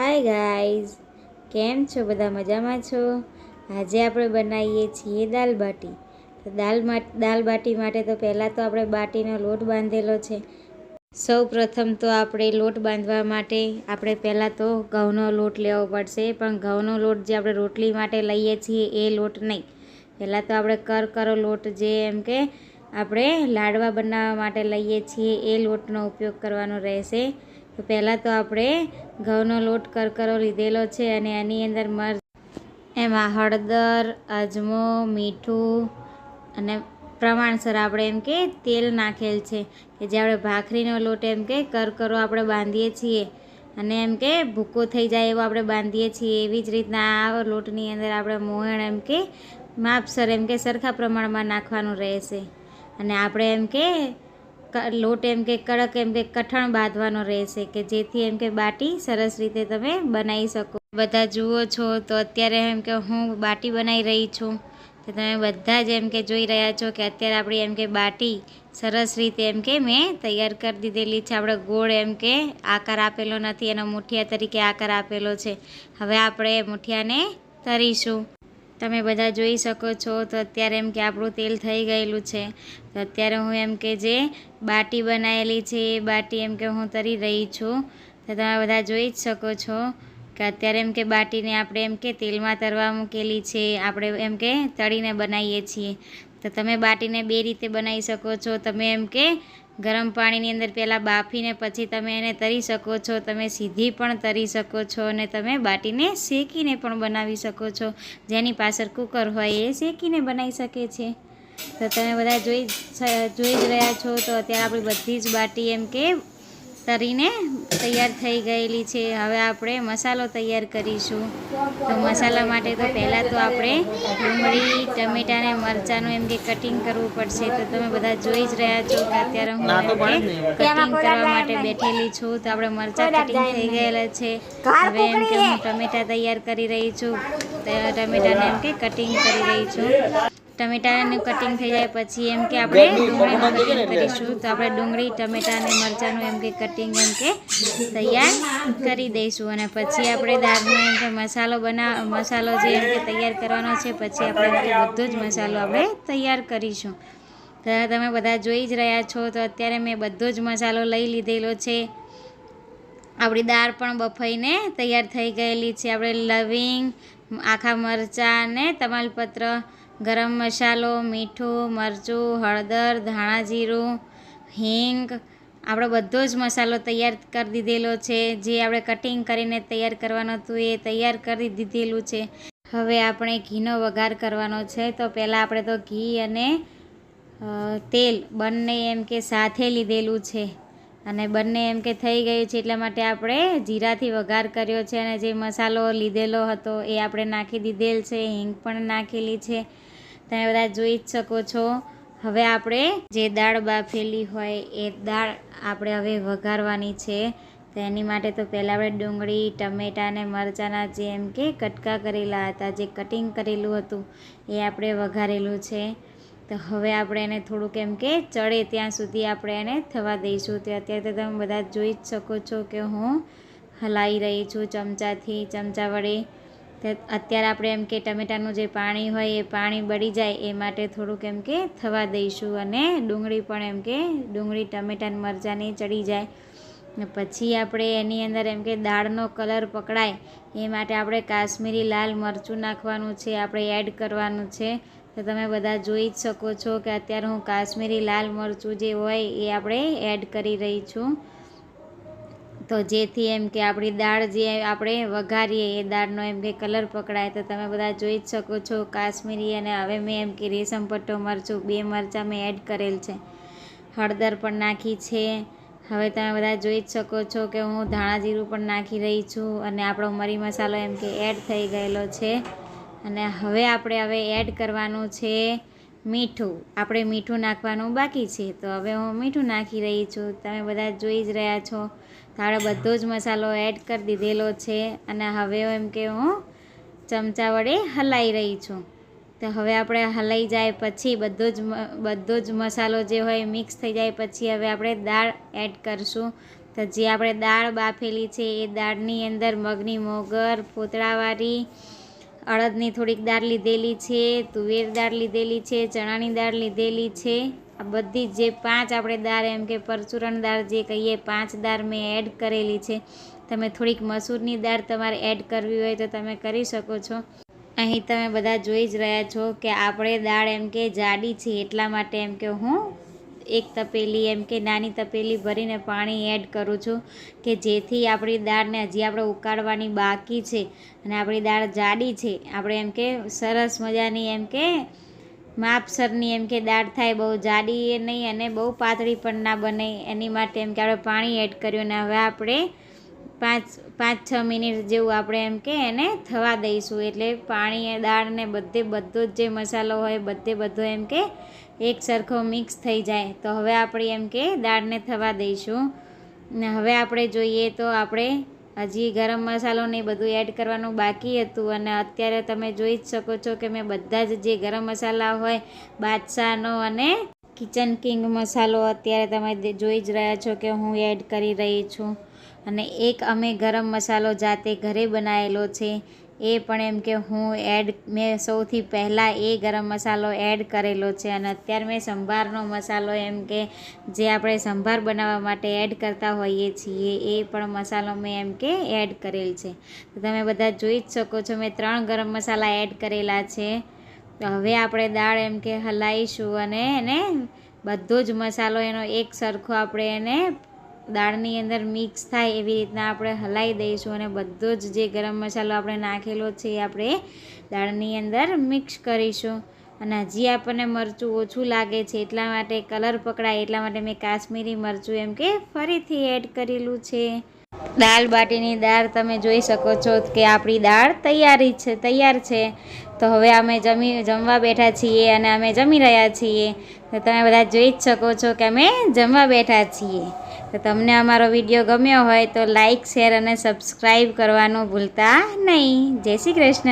Hi guys કેમ છો? બધા મજામાં છો? આજે આપણે બનાવીએ છીએ દાલ બાટી. તો દાલ દાલ બાટી માટે તો પહેલાં તો આપણે બાટીનો લોટ બાંધેલો છે. સૌ પ્રથમ તો આપણે લોટ બાંધવા માટે આપણે પહેલાં તો ઘઉંનો લોટ લેવો પડશે. પણ ઘઉંનો લોટ જે આપણે રોટલી માટે લઈએ છીએ એ લોટ નહીં. પહેલાં તો આપણે કરકરો લોટ જે એમ કે આપણે લાડવા બનાવવા માટે લઈએ છીએ એ લોટનો ઉપયોગ કરવાનો રહેશે. તો પહેલાં તો આપણે ઘઉંનો લોટ કરકરો લીધેલો છે અને એની અંદર મર એમાં હળદર, અજમો, મીઠું અને પ્રમાણસર આપણે એમ કે તેલ નાખેલ છે કે જે આપણે ભાખરીનો લોટ એમ કે કરકરો આપણે બાંધીએ છીએ અને એમ કે ભૂકો થઈ જાય એવો આપણે બાંધીએ છીએ. એવી જ રીતના આ લોટની અંદર આપણે મોહણ એમ કે માપસર એમ કે સરખા પ્રમાણમાં નાખવાનું રહેશે અને આપણે એમ કે લોટ એમ કે કડક એમ કે કઠણ બાંધવાનો રહેશે કે જેથી એમ કે બાટી સરસ રીતે તમે બનાવી શકો. બધા જુઓ છો તો અત્યારે એમ કે હું બાટી બનાવી રહી છું. તો તમે બધા જ એમ કે જોઈ રહ્યા છો કે અત્યારે આપણી એમ કે બાટી સરસ રીતે એમ કે મેં તૈયાર કરી દીધેલી છે. આપણે ગોળ એમ કે આકાર આપેલો નથી, એનો મુઠિયા તરીકે આકાર આપેલો છે. હવે આપણે મુઠિયાને તરીશું. તમે બધા જોઈ શકો છો તો અત્યારે એમ કે આપણું તેલ થઈ ગયેલું છે. તો અત્યારે હું એમ કે જે બાટી બનાવેલી છે એ બાટી એમ કે હું તરી રહી છું. તો તમે બધા જોઈ જ શકો છો. કે અત્યારે એમ કે બાટીને આપણે એમ કે તેલમાં તરવા મૂકેલી છે, આપણે એમ કે તળીને બનાવીએ છીએ. તો તમે બાટીને બે રીતે બનાવી શકો છો. તમે એમ કે ગરમ પાણીની અંદર પહેલાં બાફીને પછી તમે એને તરી શકો છો. તમે સીધી પણ તરી શકો છો અને તમે બાટીને શેકીને પણ બનાવી શકો છો. જેની પાછળ કુકર હોય એ શેકીને બનાવી શકે છે. તો તમે બધા જોઈ જોઈ જ રહ્યા છો. તો અત્યારે આપણી બધી જ બાટી એમ કે તરીને તૈયાર થઈ ગયેલી છે. હવે આપણે મસાલો તૈયાર કરીશું. તો મસાલા માટે તો પહેલાં તો આપણે ડુંગળી ટમેટાં ને મરચાંનું એમ કે કટિંગ કરવું પડશે. તો તમે બધા જોઈ જ રહ્યા છો કે અત્યારે હું કટિંગ કરવા માટે બેઠેલી છું. તો આપણે મરચાં કટિંગ થઈ ગયેલા છે. હવે એમ કે હું ટમેટાં તૈયાર કરી રહી છું. તો ટમેટાને એમ કે કટિંગ કરી રહી છું. ટમેટાનું કટિંગ થઈ જાય પછી એમ કે આપણે ડુંગળીનું કટિંગ કરીશું. તો આપણે ડુંગળી ટમેટા અને મરચાંનું એમ કે કટિંગ એમ કે તૈયાર કરી દઈશું. અને પછી આપણે દાળનો એમ કે મસાલો બના મસાલો જે એમ કે તૈયાર કરવાનો છે પછી આપણે બધો જ મસાલો આપણે તૈયાર કરીશું. તો તમે બધા જોઈ જ રહ્યા છો તો અત્યારે મેં બધો જ મસાલો લઈ લીધેલો છે. આપણી દાળ પણ બફાઈને તૈયાર થઈ ગયેલી છે. આપણે લવિંગ આખા મરચાં અને તમાલપત્ર ગરમ મસાલો, મીઠું, મરચું, હળદર, ધાણા જીરું, હિંગ. આપણો બધો જ મસાલો તૈયાર કરી દીધેલો છે. જે આપણે કટિંગ કરીને તૈયાર કરવાનું હતું એ તૈયાર કરી દીધેલું છે. હવે આપણે ઘીનો વઘાર કરવાનો છે. તો પહેલાં આપણે તો ઘી અને તેલ બંને એમ કે સાથે લીધેલું છે. અને બંને એમ કે થઈ ગયું છે એટલા માટે આપણે જીરાથી વઘાર કર્યો છે અને જે મસાલો લીધેલો હતો એ આપણે નાખી દીધેલ છે. હિંગ પણ નાખેલી છે. તમે બધા જોઈ જ શકો છો. હવે આપણે જે દાળ બાફેલી હોય એ દાળ આપણે હવે વઘારવાની છે. તો એની માટે તો પહેલાં આપણે ડુંગળી, ટમેટાં અને મરચાંના જે એમ કે કટકા કરેલા હતા, જે કટિંગ કરેલું હતું, એ આપણે વઘારેલું છે. તો હવે આપણે એને થોડુંક એમ કે ચડે ત્યાં સુધી આપણે એને થવા દઈશું. તો અત્યારે તો તમે બધા જોઈ જ શકો છો કે હું હલાવી રહી છું ચમચાથી ચમચા વડે. અત્યારે આપણે એમ કે ટમેટાનું જે પાણી હોય એ પાણી બળી જાય એ માટે થોડુંક એમ કે થવા દઈશું અને ડુંગળી પણ એમ કે ડુંગળી ટમેટાં અને મરચાંની ચડી જાય. ને પછી આપણે એની અંદર એમ કે દાળનો કલર પકડાય. એ માટે આપણે કાશ્મીરી લાલ મરચું નાખવાનું છે, આપણે એડ કરવાનું છે. તો તમે બધા જોઈ જ શકો છો કે અત્યારે હું કાશ્મીરી લાલ મરચું જે હોય એ આપણે એડ કરી રહી છું. તો જેથી એમ કે આપણી દાળ જે આપણે વઘારીએ, એ દાળનો એમ કે કલર પકડાય, તો તમે બધા જોઈ જ શકો છો કાશ્મીરી અને હવે મેં એમ કે રેશમ, પટ્ટો, મરચું, બે મરચાં મેં એડ કરેલ છે. હળદર પણ નાખી છે. હવે તમે બધા જોઈ જ શકો છો કે હું ધાણા જીરું પણ નાખી રહી છું અને આપણો મરી મસાલો એમ કે એડ થઈ ગયેલો છે. અને હવે આપણે હવે એડ કરવાનું છે મીઠું. આપણે મીઠું નાખવાનું બાકી છે. તો હવે હું મીઠું નાખી રહી છું. તમે બધા જોઈ જ રહ્યા છો. આપણે બધો જ મસાલો એડ કરી દીધેલો છે અને હવે એમ કે હું ચમચા વડે હલાવી રહી છું. તો હવે આપણે હલાઈ જાય પછી બધો જ બધો જ મસાલો જે હોય મિક્સ થઈ જાય પછી હવે આપણે દાળ એડ કરશું. તો જે આપણે દાળ બાફેલી છે એ દાળની અંદર મગની મોગર ફોતળાવાળી અડદની થોડીક દાળ લીધેલી છે, તુવેર દાળ લીધેલી છે, ચણાની દાળ લીધેલી છે. આ બધી જે પાંચ આપણે દાળ, એમ કે પરચુરણ દાળ જે કહીએ, પાંચ દાળ મેં એડ કરેલી છે. તમે થોડીક મસૂરની દાળ તમારે એડ કરવી હોય તો તમે કરી શકો છો. અહીં તમે બધા જોઈ જ રહ્યા છો કે આપણે દાળ, એમ કે જાડી છે, એટલા માટે એમ કે હું એક તપેલી, એમ કે નાની તપેલી ભરીને પાણી એડ કરું છું કે જેથી આપણી દાળને હજી આપણે ઉકાળવાની બાકી છે અને આપણી દાળ જાડી છે. આપણે એમ કે સરસ મજાની, એમ કે માપસરની એમ કે દાળ થાય, બહુ જાડી એ નહીં અને બહુ પાતળી પણ ના બને. એની માટે એમ કે આપણે પાણી એડ કર્યું અને હવે આપણે પાંચ પાંચ, છ મિનિટ જેવું આપણે એમ કે એને થવા દઈશું. એટલે પાણી દાળને બધે બધો જ જે મસાલો હોય, બધે બધો એમ કે એક સરખો મિક્સ થઈ જાય. તો હવે આપણે એમ કે દાળને થવા દઈશું. ને હવે આપણે જોઈએ તો આપણે હજી ગરમ મસાલો ને બધું એડ કરવાનું બાકી હતું અને અત્યારે તમે જોઈ જ શકો છો કે મેં બધા જ જે ગરમ મસાલા હોય, બાદશાહનો અને કિચન કિંગ મસાલો અત્યારે તમે જોઈ જ રહ્યા છો કે હું એડ કરી રહી છું. અને એક અમે ગરમ મસાલો જાતે ઘરે બનાવેલો છે. એ પણ એમ કે હું એડ મેં સૌથી પહેલાં એ ગરમ મસાલો એડ કરેલો છે અને અત્યારે મેં સંભારનો મસાલો એમ કે જે આપણે સંભાર બનાવવા માટે એડ કરતા હોઈએ છીએ, એ પણ મસાલો મેં એમ કે એડ કરેલ છે. તો તમે બધા જોઈ જ શકો છો, મેં ત્રણ ગરમ મસાલા એડ કરેલા છે. તો હવે આપણે દાળ એમ કે હલાવીશું અને એને બધો જ મસાલો એનો એક સરખો આપણે એને દાળની અંદર મિક્સ થાય એવી રીતના આપણે હલાવી દઈશું અને બધો જ જે ગરમ મસાલો આપણે નાખેલો છે એ આપણે દાળની અંદર મિક્સ કરીશું. અને હજી આપણને મરચું ઓછું લાગે છે એટલા માટે કલર પકડાય એટલા માટે મેં કાશ્મીરી મરચું એમ કે ફરીથી એડ કરેલું છે. દાળ બાટીની દાળ તમે જોઈ શકો છો કે આપણી દાળ તૈયારી છે, તૈયાર છે. તો હવે અમે જમી, જમવા બેઠા છીએ અને અમે જમી રહ્યા છીએ. તો તમે બધા જોઈ જ શકો છો કે અમે જમવા બેઠા છીએ. તો તમને અમારો વીડિયો ગમ્યો હોય તો લાઈક શેર અને સબસ્ક્રાઈબ કરવાનું ભૂલતા નહીં. જય શ્રી કૃષ્ણ.